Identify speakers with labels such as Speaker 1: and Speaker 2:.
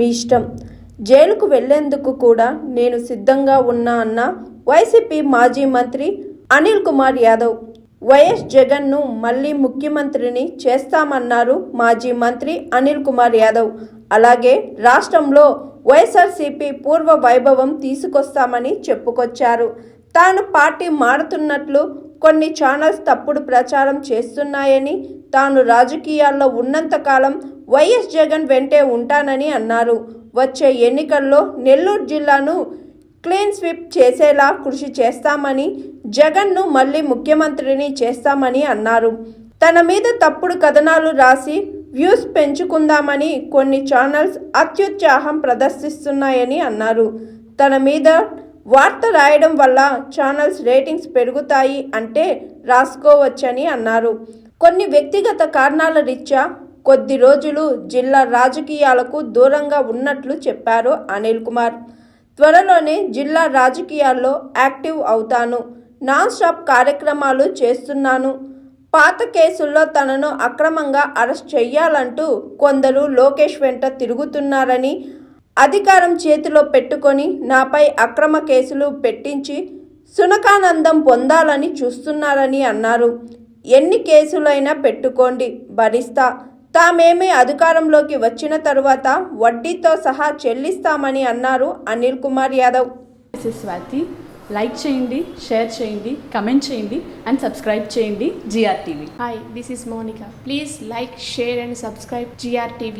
Speaker 1: మీ ఇష్టం. జైలుకు వెళ్ళేందుకు కూడా నేను సిద్ధంగా ఉన్నా అన్న వైసీపీ మాజీ మంత్రి అనిల్ కుమార్ యాదవ్ వైఎస్ జగన్ను మళ్ళీ ముఖ్యమంత్రిని చేస్తామన్నారు మాజీ మంత్రి అనిల్ కుమార్ యాదవ్. అలాగే రాష్ట్రంలో వైఎస్ఆర్సీపీ పూర్వ వైభవం తీసుకొస్తామని చెప్పుకొచ్చారు. తాను పార్టీ మారుతున్నట్లు కొన్ని ఛానల్స్ తప్పుడు ప్రచారం చేస్తున్నాయని తాను రాజకీయాల్లో ఉన్నంతకాలం వైఎస్ జగన్ వెంటే ఉంటానని అన్నారు. వచ్చే ఎన్నికల్లో నెల్లూరు జిల్లాను క్లీన్ స్వీప్ చేసేలా కృషి చేస్తామని జగన్ను మళ్ళీ ముఖ్యమంత్రిని చేస్తామని అన్నారు. తన మీద తప్పుడు కథనాలు రాసి వ్యూస్ పెంచుకుందామని కొన్ని ఛానల్స్ అత్యుత్సాహం ప్రదర్శిస్తున్నాయని అన్నారు. తన మీద వార్త రాయడం వల్ల ఛానల్స్ రేటింగ్స్ పెరుగుతాయి అంటే రాసుకోవచ్చని అన్నారు. కొన్ని వ్యక్తిగత కారణాల రీత్యా కొద్ది రోజులు జిల్లా రాజకీయాలకు దూరంగా ఉన్నట్లు చెప్పారు అనిల్ కుమార్. త్వరలోనే జిల్లా రాజకీయాల్లో యాక్టివ్ అవుతాను. నాన్ స్టాప్ కార్యక్రమాలు చేస్తున్నాను. పాత కేసుల్లో తనను అక్రమంగా అరెస్ట్ చెయ్యాలంటూ కొందరు లోకేష్ వెంట తిరుగుతున్నారని అధికారం చేతిలో పెట్టుకొని నాపై అక్రమ కేసులు పెట్టించి సునకానందం పొందాలని చూస్తున్నారని అన్నారు. ఎన్ని కేసులైనా పెట్టుకోండి భరిస్తా. తామేమీ అధికారంలోకి వచ్చిన తరువాత వడ్డీతో సహా చెల్లిస్తామని అన్నారు Anil Kumar Yadav.
Speaker 2: This is Swathi like చేయండి షేర్ చేయండి కమెంట్ చేయండి అండ్ సబ్స్క్రైబ్ చేయండి GR TV
Speaker 3: Hi, this is Monica. Please like, share, and subscribe GRTV.